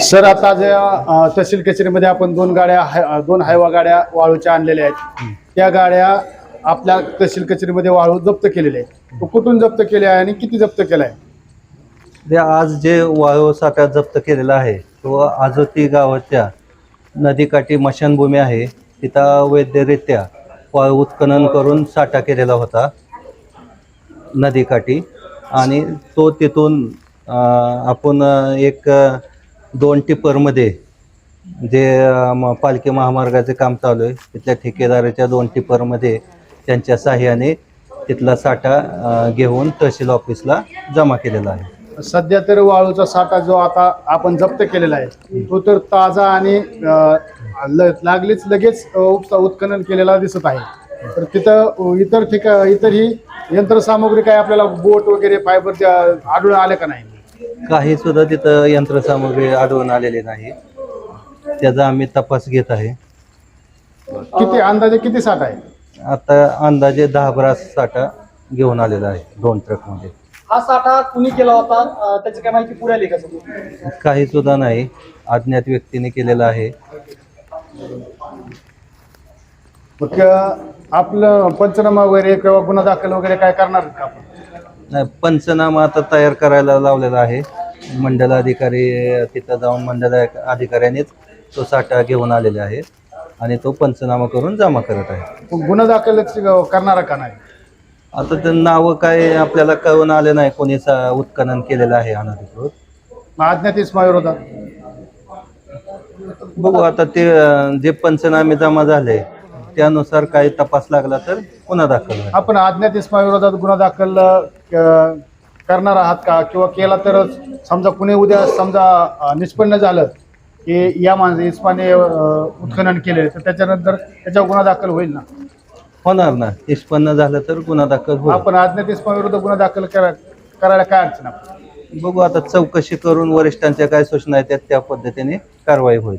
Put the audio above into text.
Sir आता जे तहसील कचेरीमध्ये आपण दोन गाड्या हाय- दोन हायवा गाड्या वाळूच्या आणलेल्या आहेत. त्या गाड्या आपल्या तहसील कचेरीमध्ये वाळू जप्त केलेल्या आहेत. तो कुठून जप्त केले आहे आणि किती जप्त केला आहे? आज जे वाळू साठा जप्त केलेला आहे तो आजोती गावाच्या नदीकाठी मशानभूमी आहे. तिथं वैद्यरित्या वाळू उत्खनन करून साठा केलेला होता नदीकाठी. आणि तो तिथून आपण एक दोन टिपरमध्ये जे म- पालखी महामार्गाचे काम चालू आहे तिथल्या ठेकेदाराच्या दोन टिपरमध्ये त्यांच्या साह्याने तिथला साठा घेऊन तहसील ऑफिसला जमा केलेला आहे. सध्या तर वाळूचा साठा जो आता आपण जप्त केलेला आहे तो तर ताजा आणि ल- लागलीच लगेच उत्खनन केलेला दिसत आहे. तर तिथं इतर ठिका इतर ही यंत्रसामुग्री काय आपल्याला बोट वगैरे फायबर त्या आढळून आले का नाही? काही सुद्धा तिथं यंत्रसामुग्री आढळून आलेली नाही. त्याचा आम्ही तपास घेत आहे. किती अंदाजे किती साठा आहे? आता अंदाजे दहा ब्रास साठा घेऊन आलेला आहे दोन ट्रकमध्ये. हा साठा कुणी केला होता? अं, त्याची काय माहिती पुढे आली का समोर काही सुद्धा नाही. अज्ञात व्यक्तीने केलेला आहे. मग अ, आपलं पंचनामा वगैरे किंवा गुन्हा दाखल वगैरे काय करणार का आपण? पंचनामा आता तयार करायला लावलेला आहे. मंडल अधिकारी तिथं जाऊन मंडल अधिकाऱ्यांनीच तो साठा घेऊन आलेले आहे आणि तो पंचनामा करून जमा करत आहे. गुन्हा दाखल करणारा का नाही? आता ते नावं काय आपल्याला कळून आले नाही कोणी सा- उत्खनन केलेलं आहे अनधिकृत. अज्ञात विरोधात बघू आता ते अं, जे पंचनामे जमा झाले त्यानुसार काही तपास लागला तर पुन्हा दाखल होईल. आपण अज्ञात विरोधात गुन्हा दाखल अ, करणार आहात का? किंवा केला तर समजा कुणी उद्या समजा निष्पन्न झालं की या माणसं इस्माने अ, उत्खनन केले तर त्याच्यानंतर त्याच्यावर गुन्हा दाखल होईल ना? होणार ना. निष्पन्न झालं तर गुन्हा दाखल होईल. आपण अज्ञात इस्मा विरोधात गुन्हा दाखल करा करायला काय अडचण आहे? बघू आता चौकशी करून वरिष्ठांच्या काय सूचना आहेत त्या- त्या पद्धतीने कारवाई होईल.